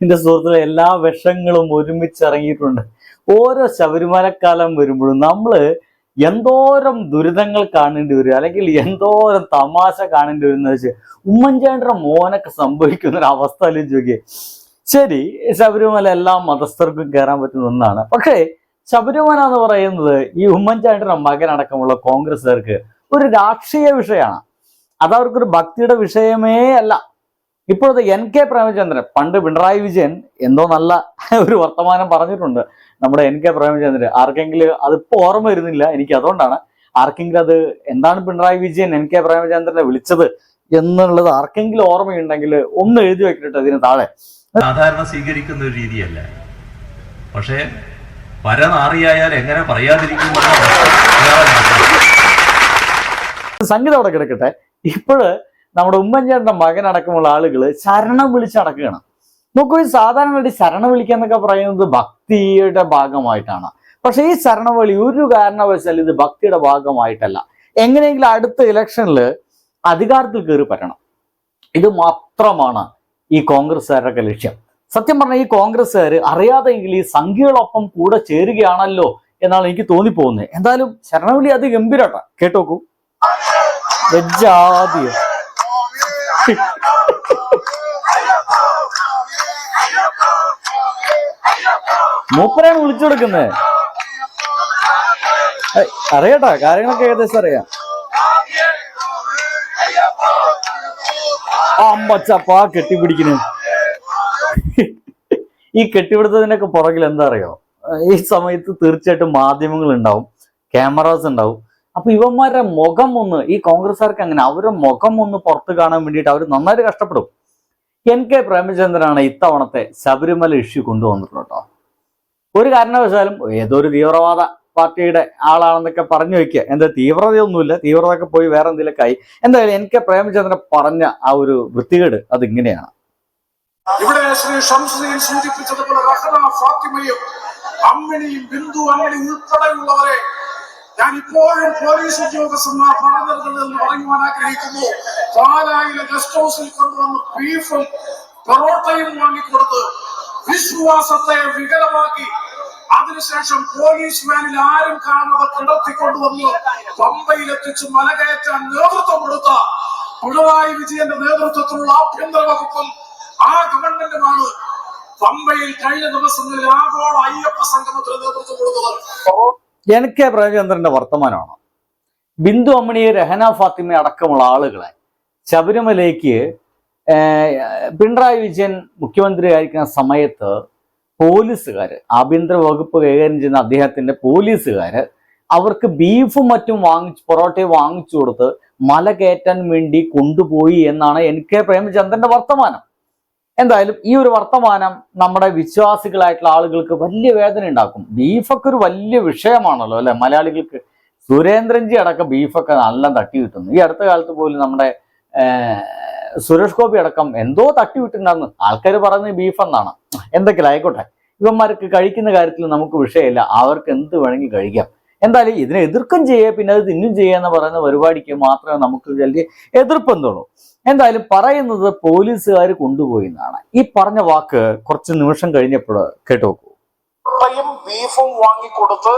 എന്റെ സുഹൃത്തുക്കളെ എല്ലാ വിഷങ്ങളും ഒരുമിച്ച് ഇറങ്ങിയിട്ടുണ്ട് ഓരോ ശബരിമലക്കാലം വരുമ്പോഴും നമ്മൾ എന്തോരം ദുരിതങ്ങൾ കാണേണ്ടി വരും അല്ലെങ്കിൽ എന്തോരം തമാശ കാണേണ്ടി വരും എന്ന് വെച്ച് ഉമ്മൻചാണ്ടിയുടെ മോനൊക്കെ സംഭവിക്കുന്ന ഒരു അവസ്ഥ ആലോചിച്ച് നോക്കിയേ. ശരി ശബരിമല എല്ലാ മതസ്ഥർക്കും കയറാൻ പറ്റുന്ന ഒന്നാണ്. പക്ഷേ ശബരിമല എന്ന് പറയുന്നത് ഈ ഉമ്മൻചാണ്ടിയുടെ മകനടക്കമുള്ള കോൺഗ്രസ്സുകാർക്ക് ഒരു രാഷ്ട്രീയ വിഷയമാണ്. അത് അവർക്കൊരു ഭക്തിയുടെ വിഷയമേ അല്ല. ഇപ്പോഴത്തെ എൻ കെ പ്രേമചന്ദ്രൻ പണ്ട് പിണറായി വിജയൻ എന്തോ നല്ല ഒരു വർത്തമാനം പറഞ്ഞിട്ടുണ്ട്. നമ്മുടെ എൻ കെ പ്രേമചന്ദ്രൻ ആർക്കെങ്കിലും അതിപ്പോ ഓർമ്മ വരുന്നില്ല എനിക്ക് അതുകൊണ്ടാണ്. ആർക്കെങ്കിലും അത് എന്താണ് പിണറായി വിജയൻ എൻ കെ പ്രേമചന്ദ്രനെ വിളിച്ചത് എന്നുള്ളത് ആർക്കെങ്കിലും ഓർമ്മയുണ്ടെങ്കിൽ ഒന്ന് എഴുതി വെക്കട്ടെ അതിന് താഴെ. സാധാരണ സ്വീകരിക്കുന്ന ഒരു രീതിയല്ല. പക്ഷേ പരനാറിയായാൽ എങ്ങനെ പറയാതിരിക്കും സംഗീതം അവിടെ കിടക്കട്ടെ. ഇപ്പോഴ് നമ്മുടെ ഉമ്മൻചാണ്ടിന്റെ മകനടക്കമുള്ള ആളുകൾ ശരണം വിളിച്ചടക്കുകയാണ് നോക്കൂ ഈ സാധാരണയായിട്ട് ശരണം വിളിക്കുക എന്നൊക്കെ പറയുന്നത് ഭക്തിയുടെ ഭാഗമായിട്ടാണ്. പക്ഷെ ഈ ശരണവിളി ഒരു കാരണവശാലും ഇത് ഭക്തിയുടെ ഭാഗമായിട്ടല്ല. എങ്ങനെയെങ്കിലും അടുത്ത ഇലക്ഷനിൽ അധികാരത്തിൽ കയറി പറ്റണം ഇത് മാത്രമാണ് ഈ കോൺഗ്രസ്സുകാരുടെ ലക്ഷ്യം. സത്യം പറഞ്ഞാൽ ഈ കോൺഗ്രസ്സുകാർ അറിയാതെങ്കിൽ ഈ സംഖ്യകളൊപ്പം കൂടെ ചേരുകയാണല്ലോ എന്നാണ് എനിക്ക് തോന്നിപ്പോകുന്നത്. എന്തായാലും ശരണവിളി അത് ഗംഭീരട്ടാ കേട്ടോക്കൂ. വെജാതിയോ മൂപ്പരാണ് വിളിച്ചു കൊടുക്കുന്നത് അറിയട്ടാ കാര്യങ്ങളൊക്കെ ഏകദേശം അറിയാം. അമ്പച്ചപ്പാ കെട്ടിപ്പിടിക്കുന്നു ഈ കെട്ടിപ്പിടുത്തതിനൊക്കെ പുറകിൽ എന്താ അറിയോ? ഈ സമയത്ത് തീർച്ചയായിട്ടും മാധ്യമങ്ങൾ ഉണ്ടാവും ക്യാമറാസ് ഉണ്ടാവും. അപ്പൊ ഇവന്മാരുടെ മുഖം ഒന്ന് ഈ കോൺഗ്രസ്സുകാർക്ക് അങ്ങനെ അവരുടെ മുഖം ഒന്ന് പുറത്ത് കാണാൻ വേണ്ടിയിട്ട് അവർ നന്നായിട്ട് കഷ്ടപ്പെടും. എൻ കെ പ്രേമചന്ദ്രനാണ് ഇത്തവണത്തെ ശബരിമല ഇഷ്യൂ കൊണ്ടുവന്നിട്ടുള്ളത് കേട്ടോ. ഒരു കാരണവശാലും ഏതൊരു തീവ്രവാദ പാർട്ടിയുടെ ആളാണെന്നൊക്കെ പറഞ്ഞു വെക്കുക. എന്താ തീവ്രതയൊന്നുമില്ല. തീവ്രത ഒക്കെ പോയി വേറെ എന്തെങ്കിലുമൊക്കെ ആയി. എന്തായാലും എൻ കെ പ്രേമചന്ദ്രൻ പറഞ്ഞ ആ ഒരു വൃത്തികേട് അത് ഇങ്ങനെയാണ് ഇവിടെ ശ്രീ ഷംസുദ്ദീൻ സൂചിപ്പിച്ചതുപോലെ ഫാത്തിമയും അമ്മിണിയും ബിന്ദു അമ്മിണി ഉൾപ്പെടെയുള്ളവരെ ഞാൻ ഇപ്പോഴും പോലീസ് ഉദ്യോഗസ്ഥന്മാർ പറഞ്ഞിരുന്നത് എന്ന് പറയുവാൻ ആഗ്രഹിക്കുന്നു. പാലായിലെ ഗസ്റ്റ് ഹൗസിൽ കൊണ്ടുവന്ന് ബീഫും പൊറോട്ടയും വാങ്ങിക്കൊടുത്ത് വിശ്വാസത്തെ വികലമാക്കി. അതിനുശേഷം പോലീസ് വാനിൽ ആരും കാണാതെ കിടത്തിക്കൊണ്ടുവന്ന് പമ്പയിലെത്തിച്ച് മലകയറ്റാൻ നേതൃത്വം കൊടുത്ത പിണറായി വിജയന്റെ നേതൃത്വത്തിലുള്ള ആഭ്യന്തര വകുപ്പും ആ ഗവൺമെന്റുമാണ് പമ്പയിൽ കഴിഞ്ഞ ദിവസങ്ങളിൽ ആഗോള അയ്യപ്പ സംഗമത്തിന് നേതൃത്വം കൊടുത്തത്. എൻ കെ പ്രേമചന്ദ്രന്റെ വർത്തമാനമാണ്. ബിന്ദു അമ്മണി രഹന ഫാത്തിമ അടക്കമുള്ള ആളുകളെ ശബരിമലയ്ക്ക് പിണറായി വിജയൻ മുഖ്യമന്ത്രി ആയിരിക്കുന്ന സമയത്ത് പോലീസുകാർ ആഭ്യന്തര വകുപ്പ് കൈകാര്യം ചെയ്യുന്ന അദ്ദേഹത്തിന്റെ പോലീസുകാർ അവർക്ക് ബീഫും മറ്റും വാങ്ങിച്ചു പൊറോട്ടയും വാങ്ങിച്ചു കൊടുത്ത് മല കയറ്റാൻ വേണ്ടി കൊണ്ടുപോയി എന്നാണ് എൻ കെ പ്രേമചന്ദ്രന്റെ വർത്തമാനം. എന്തായാലും ഈ ഒരു വർത്തമാനം നമ്മുടെ വിശ്വാസികളായിട്ടുള്ള ആളുകൾക്ക് വലിയ വേദന ഉണ്ടാക്കും. ബീഫൊക്കെ ഒരു വലിയ വിഷയമാണല്ലോ അല്ലെ? മലയാളികൾക്ക് സുരേന്ദ്രൻജി അടക്കം ബീഫൊക്കെ നല്ല തട്ടി കിട്ടുന്നു ഈ അടുത്ത കാലത്ത് പോലും നമ്മുടെ സുരേഷ് ഗോപി അടക്കം എന്തോ തട്ടി വിട്ടിട്ടുണ്ടെന്ന് ആൾക്കാർ പറയുന്നത് ബീഫ് എന്നാണ് ആയിക്കോട്ടെ. ഇവന്മാർക്ക് കഴിക്കുന്ന കാര്യത്തിൽ നമുക്ക് വിഷയമില്ല. അവർക്ക് എന്ത് വേണമെങ്കിൽ കഴിക്കാം. എന്തായാലും ഇതിനെ എതിർക്കും ചെയ്യുക പിന്നെ അത് തിന്നും ചെയ്യുക എന്ന് പറയുന്ന പരിപാടിക്ക് മാത്രമേ നമുക്ക് വലിയ എതിർപ്പെന്തുള്ളൂ എന്തായാലും പറയുന്നത് പോലീസുകാർ കൊണ്ടുപോയി എന്നാണ്. ഈ പറഞ്ഞ വാക്ക് കുറച്ച് നിമിഷം കഴിഞ്ഞപ്പോൾ കേട്ടു നോക്കൂ കപ്പയും ബീഫും വാങ്ങിക്കൊടുത്ത്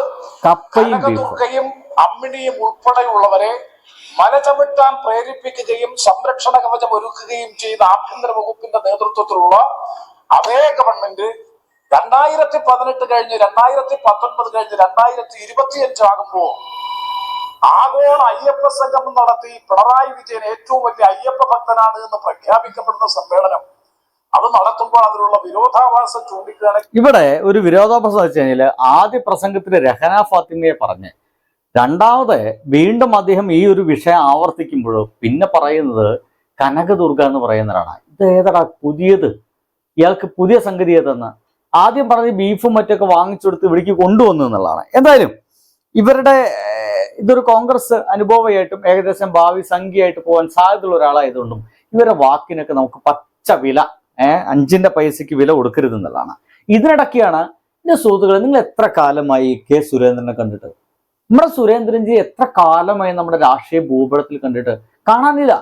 കപ്പയും ബീഫും. അമ്മിണിയും ഉൾപ്പെടെയുള്ളവരെ മല ചവിട്ടാൻ പ്രേരിപ്പിക്കുകയും സംരക്ഷണ കവചം ഒരുക്കുകയും ചെയ്ത ആഭ്യന്തര വകുപ്പിന്റെ നേതൃത്വത്തിലുള്ള അതേ ഗവൺമെന്റ് രണ്ടായിരത്തി പതിനെട്ട് കഴിഞ്ഞ് രണ്ടായിരത്തി പത്തൊൻപത് കഴിഞ്ഞ് രണ്ടായിരത്തി ഇരുപത്തിയഞ്ച് ആകുമ്പോ ആഗോള അയ്യപ്പ സംഗമം നടത്തി പിണറായി വിജയൻ ഏറ്റവും വലിയ അയ്യപ്പ ഭക്തനാണ് എന്ന് പ്രഖ്യാപിക്കപ്പെടുന്ന സമ്മേളനം. അത് നടത്തുമ്പോൾ അതിനുള്ള വിരോധാഭാസം ചൂണ്ടിക്കാണെങ്കിൽ ഇവിടെ ഒരു വിരോധാഭാസം വെച്ച് കഴിഞ്ഞാൽ ആദ്യ പ്രസംഗത്തിൽ രഹന ഫാത്തിമയെ പറഞ്ഞ് രണ്ടാമത് വീണ്ടും അദ്ദേഹം ഈ ഒരു വിഷയം ആവർത്തിക്കുമ്പോൾ പിന്നെ പറയുന്നത് കനകദുർഗ എന്ന് പറയുന്നവരാണ്. ഇത് ഏതടാ പുതിയത്? ഇയാൾക്ക് പുതിയ സംഗതി ഏതെന്ന്? ആദ്യം പറഞ്ഞ് ബീഫും മറ്റൊക്കെ വാങ്ങിച്ചെടുത്ത് ഇവിടേക്ക് കൊണ്ടുവന്നു എന്നുള്ളതാണ്. എന്തായാലും ഇവരുടെ ഇതൊരു കോൺഗ്രസ് അനുഭവമായിട്ടും ഏകദേശം ഭാവി സംഖ്യയായിട്ട് പോകാൻ സാധ്യതയുള്ള ഒരാളായതുകൊണ്ടും ഇവരുടെ വാക്കിനൊക്കെ നമുക്ക് പച്ച വില ഏഹ് അഞ്ചിന്റെ പൈസക്ക് വില കൊടുക്കരുത് എന്നുള്ളതാണ്. ഇതിനിടയ്ക്കാണ് എന്റെ സുഹൃത്തുക്കളെ നിങ്ങൾ എത്ര കാലമായി കെ സുരേന്ദ്രനെ കണ്ടിട്ട്? നമ്മുടെ സുരേന്ദ്രൻജി എത്ര കാലമായി നമ്മുടെ രാഷ്ട്രീയ ഭൂപടത്തിൽ കണ്ടിട്ട്? കാണാനില്ല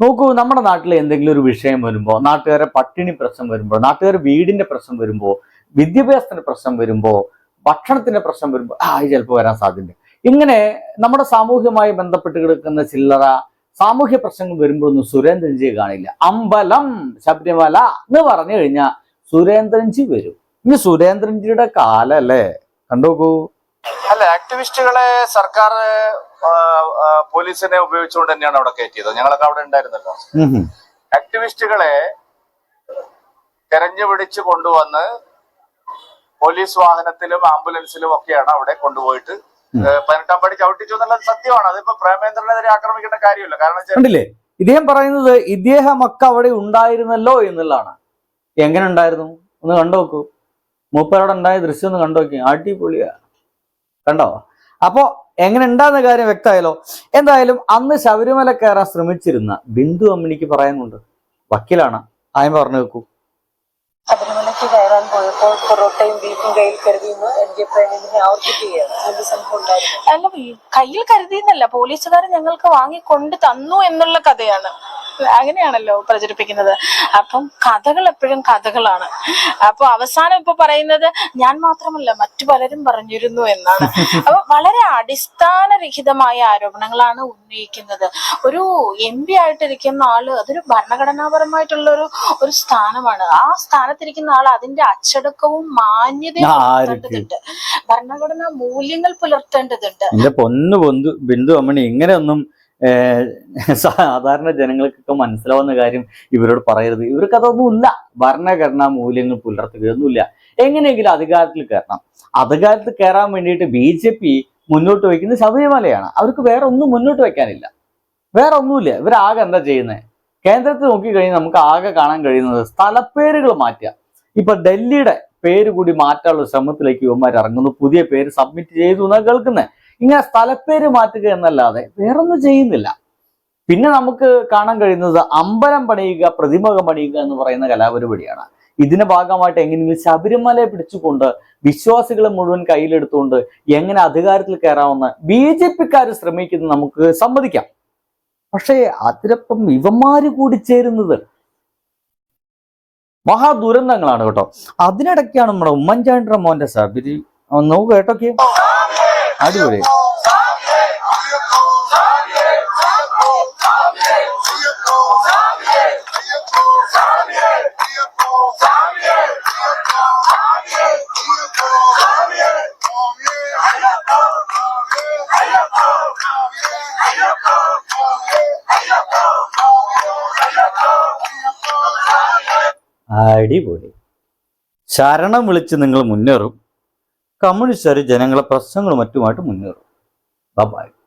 നോക്കൂ നമ്മുടെ നാട്ടിലെ എന്തെങ്കിലും ഒരു വിഷയം വരുമ്പോൾ നാട്ടുകാരെ പട്ടിണി പ്രശ്നം വരുമ്പോൾ നാട്ടുകാർ വീടിന്റെ പ്രശ്നം വരുമ്പോൾ വിദ്യാഭ്യാസത്തിന്റെ പ്രശ്നം വരുമ്പോൾ ഭക്ഷണത്തിന്റെ പ്രശ്നം വരുമ്പോൾ ആ ചിലപ്പോൾ വരാൻ സാധ്യതയുണ്ട്. ഇങ്ങനെ നമ്മുടെ സാമൂഹ്യമായി ബന്ധപ്പെട്ട് കിടക്കുന്ന ചില്ലറ സാമൂഹ്യ പ്രശ്നങ്ങൾ വരുമ്പോഴൊന്നും സുരേന്ദ്രൻജി കാണില്ല. അമ്പലം ശബരിമല എന്ന് പറഞ്ഞു കഴിഞ്ഞാൽ സുരേന്ദ്രൻജി വരും. ഇനി സുരേന്ദ്രൻജിയുടെ കാലല്ലേ? കണ്ടോക്കൂ അല്ല ആക്ടിവിസ്റ്റുകളെ സർക്കാർ പോലീസിനെ ഉപയോഗിച്ചുകൊണ്ട് തന്നെയാണ് അവിടെ കയറ്റിയത്. ഞങ്ങളൊക്കെ അവിടെ ഉണ്ടായിരുന്നല്ലോ. ആക്ടിവിസ്റ്റുകളെ തെരഞ്ഞു പിടിച്ച് കൊണ്ടുവന്ന് പോലീസ് വാഹനത്തിലും ആംബുലൻസിലും ഒക്കെയാണ് അവിടെ കൊണ്ടുപോയിട്ട് പതിനെട്ടാം പടി ചവിട്ടിച്ചു എന്നുള്ളത് സത്യമാണ്. അതിപ്പോ പ്രേമേന്ദ്രനെതിരെ ആക്രമിക്കേണ്ട കാര്യമില്ല. കാരണം ഇദ്ദേഹം പറയുന്നത് ഇദ്ദേഹം ഒക്കെ അവിടെ ഉണ്ടായിരുന്നല്ലോ എന്നുള്ളതാണ്. എങ്ങനെ ഉണ്ടായിരുന്നു? ഒന്ന് കണ്ടു നോക്കൂ. മൂപ്പരോടെ ഉണ്ടായ ദൃശ്യം ഒന്ന് കണ്ടു നോക്കി. അടിപൊളിയാ. കണ്ടോ? അപ്പോ എങ്ങനെ ഉണ്ടാകുന്ന കാര്യം വ്യക്തമായല്ലോ. എന്തായാലും അന്ന് ശബരിമല കയറാൻ ശ്രമിച്ചിരുന്ന ബിന്ദു അമ്മിണിക്ക് പറയാനുണ്ട്. വക്കീലാണ്. ആയം പറഞ്ഞു വെക്കൂ. പൊറോട്ടയും ബീഫും കയ്യിൽ കരുതിയെന്ന് എൻ കെ പ്രേമിനെ ആവർത്തിക്കുകയാണ്. സംഭവം ഉണ്ടായിരുന്നു? അല്ല കയ്യിൽ കരുതിയെന്നല്ല പോലീസുകാർ ഞങ്ങൾക്ക് വാങ്ങിക്കൊണ്ട് തന്നു എന്നുള്ള കഥയാണ്. അങ്ങനെയാണല്ലോ പ്രചരിപ്പിക്കുന്നത്. അപ്പം കഥകൾ എപ്പോഴും കഥകളാണ്. അപ്പൊ അവസാനം ഇപ്പൊ പറയുന്നത് ഞാൻ മാത്രമല്ല മറ്റു പലരും പറഞ്ഞിരുന്നു എന്നാണ്. അപ്പൊ വളരെ അടിസ്ഥാനരഹിതമായ ആരോപണങ്ങളാണ് ഉന്നയിക്കുന്നത്. ഒരു എം പി ആയിട്ടിരിക്കുന്ന ആൾ അതൊരു ഭരണഘടനാപരമായിട്ടുള്ള ഒരു ഒരു സ്ഥാനമാണ്. ആ സ്ഥാനത്തിരിക്കുന്ന ആൾ അതിന്റെ അച്ചടക്കവും മാന്യതയും? പുലർത്തേണ്ടതുണ്ട്. ഭരണഘടനാ മൂല്യങ്ങൾ പുലർത്തേണ്ടതുണ്ട്. പൊന്നു ബിന്ദു അമ്മണി ഇങ്ങനെയൊന്നും സാധാരണ ജനങ്ങൾക്കൊക്കെ മനസ്സിലാവുന്ന കാര്യം ഇവരോട് പറയരുത്. ഇവർക്ക് അതൊന്നുമില്ല ഭരണഘടനാ മൂല്യങ്ങൾ പുലർത്തുകയൊന്നുമില്ല എങ്ങനെയെങ്കിലും അധികാരത്തിൽ കയറണം. അധികാരത്തിൽ കയറാൻ വേണ്ടിയിട്ട് ബി ജെ പി മുന്നോട്ട് വയ്ക്കുന്നത് ശബരിമലയാണ്. അവർക്ക് വേറെ ഒന്നും മുന്നോട്ട് വയ്ക്കാനില്ല. വേറെ ഒന്നുമില്ല. ഇവരാകെ എന്താ ചെയ്യുന്നത് കേന്ദ്രത്തിൽ നോക്കിക്കഴിഞ്ഞാൽ നമുക്ക് ആകെ കാണാൻ കഴിയുന്നത് സ്ഥലപ്പേരുകൾ മാറ്റുക. ഇപ്പൊ ഡൽഹിയുടെ പേര് കൂടി മാറ്റാനുള്ള ശ്രമത്തിലേക്ക് ഇവന്മാർ ഇറങ്ങുന്നു. പുതിയ പേര് സബ്മിറ്റ് ചെയ്തു എന്നാണ് കേൾക്കുന്നത് ഇങ്ങനെ സ്ഥലപ്പേര് മാറ്റുക എന്നല്ലാതെ വേറൊന്നും ചെയ്യുന്നില്ല. പിന്നെ നമുക്ക് കാണാൻ കഴിയുന്നത് അമ്പലം പണിയുക പ്രതിമകം പണിയുക എന്ന് പറയുന്ന കലാപരിപാടിയാണ്. ഇതിന്റെ ഭാഗമായിട്ട് എങ്ങനെയെങ്കിലും ശബരിമലയെ പിടിച്ചുകൊണ്ട് വിശ്വാസികളെ മുഴുവൻ കയ്യിലെടുത്തുകൊണ്ട് എങ്ങനെ അധികാരത്തിൽ കയറാമെന്ന് ബി ജെ പിക്കാർ ശ്രമിക്കുന്നത് നമുക്ക് സമ്മതിക്കാം. പക്ഷേ അതിനൊപ്പം ഇവന്മാര് കൂടി ചേരുന്നത് മഹാദുരന്തങ്ങളാണ് കേട്ടോ. അതിനിടയ്ക്കാണ് നമ്മുടെ ഉമ്മൻചാണ്ടിയുടെ മോന്റെ ശബരി ഒന്ന് കേട്ടോ അടിപൊളി. അടിപൊളി. ശരണം വിളിച്ച് നിങ്ങൾ മുന്നേറും. കമ്മ്യൂണിസ്റ്റുകാർ ജനങ്ങളെ പ്രശ്നങ്ങളും മറ്റുമായിട്ട് മുന്നേറും. ബൈ